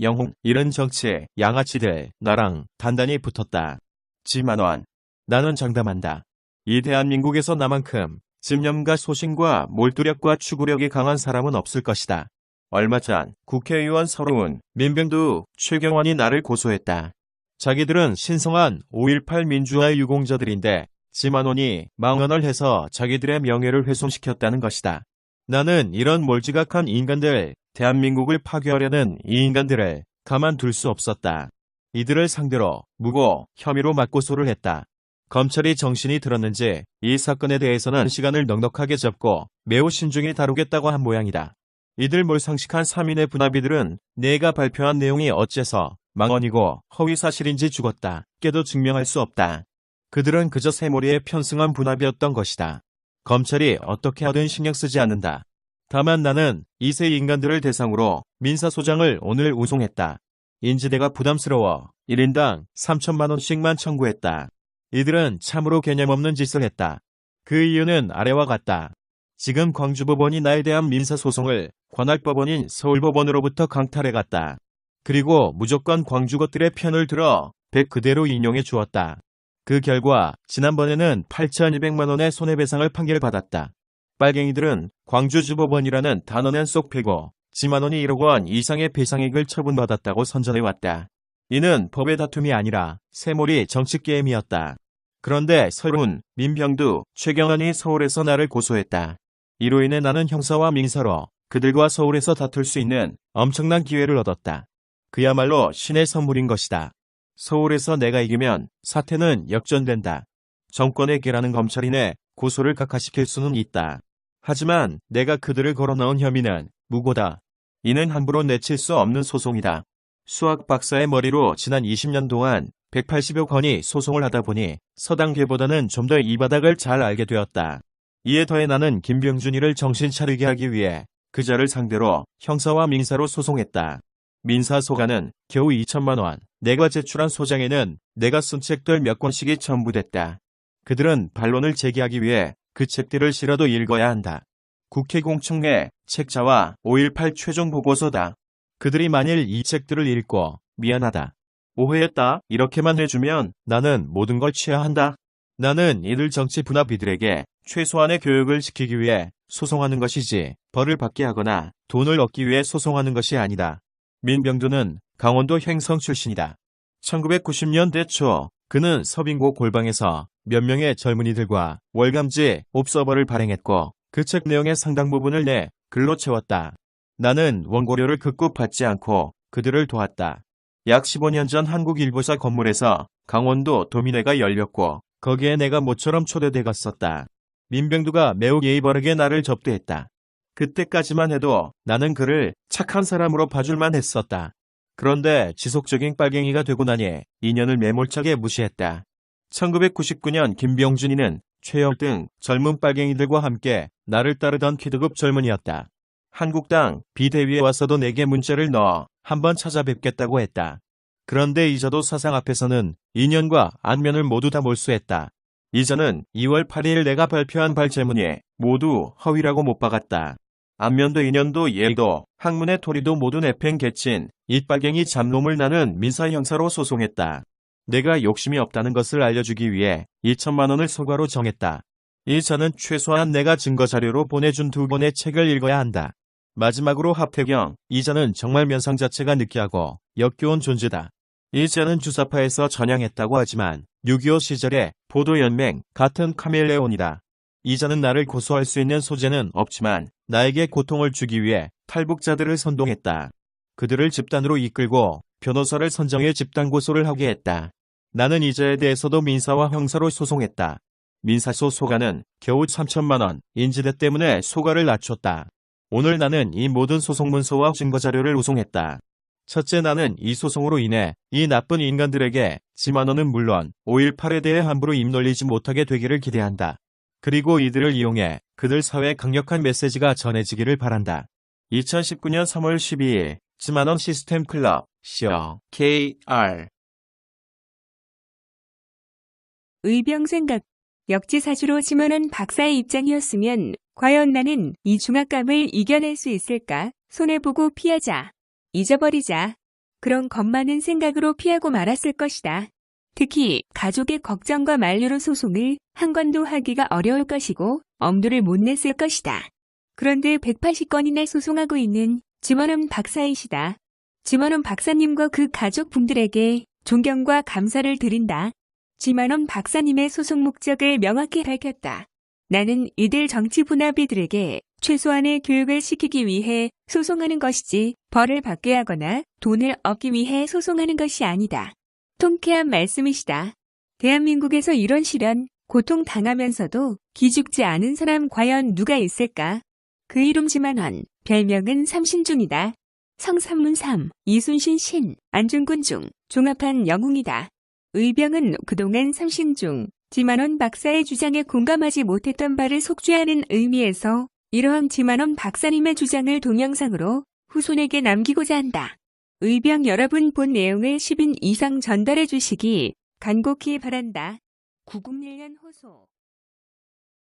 영웅, 이런 정치, 양아치들, 나랑 단단히 붙었다. 지만원. 나는 장담한다. 이 대한민국에서 나만큼 집념과 소신과 몰두력과 추구력이 강한 사람은 없을 것이다. 얼마 전 국회의원 서러운 민병두 최경환이 나를 고소했다. 자기들은 신성한 5.18 민주화의 유공자들인데 지만원이 망언을 해서 자기들의 명예를 훼손시켰다는 것이다. 나는 이런 몰지각한 인간들, 대한민국을 파괴하려는 이 인간들을 가만둘 수 없었다. 이들을 상대로 무고 혐의로 맞고소를 했다. 검찰이 정신이 들었는지 이 사건에 대해서는 시간을 넉넉하게 잡고 매우 신중히 다루겠다고 한 모양이다. 이들 몰상식한 3인의 분합이들은 내가 발표한 내용이 어째서 망언이고 허위사실인지 죽었다. 깨도 증명할 수 없다. 그들은 그저 새머리에 편승한 분합이었던 것이다. 검찰이 어떻게 하든 신경 쓰지 않는다. 다만 나는 이세 인간들을 대상으로 민사소장을 오늘 우송했다. 인지대가 부담스러워 1인당 3천만 원씩만 청구했다. 이들은 참으로 개념 없는 짓을 했다. 그 이유는 아래와 같다. 지금 광주법원이 나에 대한 민사소송을 관할법원인 서울법원으로부터 강탈해갔다. 그리고 무조건 광주 것들의 편을 들어 백 그대로 인용해 주었다. 그 결과 지난번에는 8,200만 원의 손해배상을 판결받았다. 빨갱이들은 광주주법원이라는 단어는 쏙 빼고 지만 원이 1억 원 이상의 배상액을 처분받았다고 선전해왔다. 이는 법의 다툼이 아니라 세몰이 정치 게임이었다. 그런데 서른, 민병두, 최경환이 서울에서 나를 고소했다. 이로 인해 나는 형사와 민사로 그들과 서울에서 다툴 수 있는 엄청난 기회를 얻었다. 그야말로 신의 선물인 것이다. 서울에서 내가 이기면 사태는 역전된다. 정권에 계라는 검찰이네 고소를 각하시킬 수는 있다. 하지만 내가 그들을 걸어넣은 혐의는 무고다. 이는 함부로 내칠 수 없는 소송이다. 수학 박사의 머리로 지난 20년 동안 180여 건이 소송을 하다 보니 서당계보다는 좀 더 이 바닥을 잘 알게 되었다. 이에 더해 나는 김병준이를 정신 차리게 하기 위해 그자를 상대로 형사와 민사로 소송했다. 민사 소가는 겨우 2천만 원, 내가 제출한 소장에는 내가 쓴 책들 몇 권씩이 첨부됐다. 그들은 반론을 제기하기 위해 그 책들을 실어도 읽어야 한다. 국회 공청회 책자와 5.18 최종 보고서다. 그들이 만일 이 책들을 읽고 미안하다. 오해했다. 이렇게만 해주면 나는 모든 걸 취하 한다. 나는 이들 정치 분합 이들에게 최소한의 교육을 시키기 위해 소송하는 것이지 벌을 받게 하거나 돈을 얻기 위해 소송하는 것이 아니다. 민병두는 강원도 횡성 출신이다. 1990년대 초 그는 서빙고 골방에서 몇 명의 젊은이들과 월감지 옵서버를 발행했고 그 책 내용의 상당 부분을 내 글로 채웠다. 나는 원고료를 극구 받지 않고 그들을 도왔다. 약 15년 전 한국일보사 건물에서 강원도 도민회가 열렸고 거기에 내가 모처럼 초대돼 갔었다. 민병두가 매우 예의 바르게 나를 접대했다. 그때까지만 해도 나는 그를 착한 사람으로 봐줄만 했었다. 그런데 지속적인 빨갱이가 되고 나니 인연을 매몰차게 무시했다. 1999년 김병준이는 최영 등 젊은 빨갱이들과 함께 나를 따르던 키드급 젊은이였다. 한국당 비대위에 와서도 내게 문자를 넣어 한번 찾아뵙겠다고 했다. 그런데 이자도 사상 앞에서는 인연과 안면을 모두 다 몰수했다. 이자는 2월 8일 내가 발표한 발제문에 모두 허위라고 못 박았다. 안면도 인연도 예도 학문의 토리도 모두 내팽 개친 이빨갱이 잡놈을 나는 민사 형사로 소송했다. 내가 욕심이 없다는 것을 알려주기 위해 2천만 원을 소가로 정했다. 이자는 최소한 내가 증거 자료로 보내준 두 권의 책을 읽어야 한다. 마지막으로 합태경, 이자는 정말 면상 자체가 느끼하고 역겨운 존재다. 이자는 주사파에서 전향했다고 하지만 6.25 시절에 보도연맹 같은 카멜레온이다. 이자는 나를 고소할 수 있는 소재는 없지만 나에게 고통을 주기 위해 탈북자들을 선동했다. 그들을 집단으로 이끌고 변호사를 선정해 집단 고소를 하게 했다. 나는 이자에 대해서도 민사와 형사로 소송했다. 민사소 소가는 겨우 3천만 원, 인지대 때문에 소가를 낮췄다. 오늘 나는 이 모든 소송 문서와 증거 자료를 우송했다. 첫째 나는 이 소송으로 인해 이 나쁜 인간들에게 지만원은 물론 5.18에 대해 함부로 입 놀리지 못하게 되기를 기대한다. 그리고 이들을 이용해 그들 사회에 강력한 메시지가 전해지기를 바란다. 2019년 3월 12일 지만원 시스템 클럽 시어 KR 의병생각. 역지사주로 지문은 박사의 입장이었으면 과연 나는 이 중압감을 이겨낼 수 있을까? 손해보고 피하자. 잊어버리자. 그런 겁많은 생각으로 피하고 말았을 것이다. 특히 가족의 걱정과 만류로 소송을 한 건도 하기가 어려울 것이고 엄두를 못 냈을 것이다. 그런데 180건이나 소송하고 있는 지원은 박사이시다. 지만원 박사님과 그 가족분들에게 존경과 감사를 드린다. 지만원 박사님의 소송 목적을 명확히 밝혔다. 나는 이들 정치 분합이들에게 최소한의 교육을 시키기 위해 소송하는 것이지 벌을 받게 하거나 돈을 얻기 위해 소송하는 것이 아니다. 통쾌한 말씀이시다. 대한민국에서 이런 시련, 고통 당하면서도 기죽지 않은 사람 과연 누가 있을까? 그 이름 지만원, 별명은 삼신중이다. 성삼문 삼, 이순신 신, 안중근 중, 종합한 영웅이다. 의병은 그동안 삼신중, 지만원 박사의 주장에 공감하지 못했던 바를 속죄하는 의미에서 이러한 지만원 박사님의 주장을 동영상으로 후손에게 남기고자 한다. 의병 여러분 본 내용을 10인 이상 전달해 주시기 간곡히 바란다. 901년 호소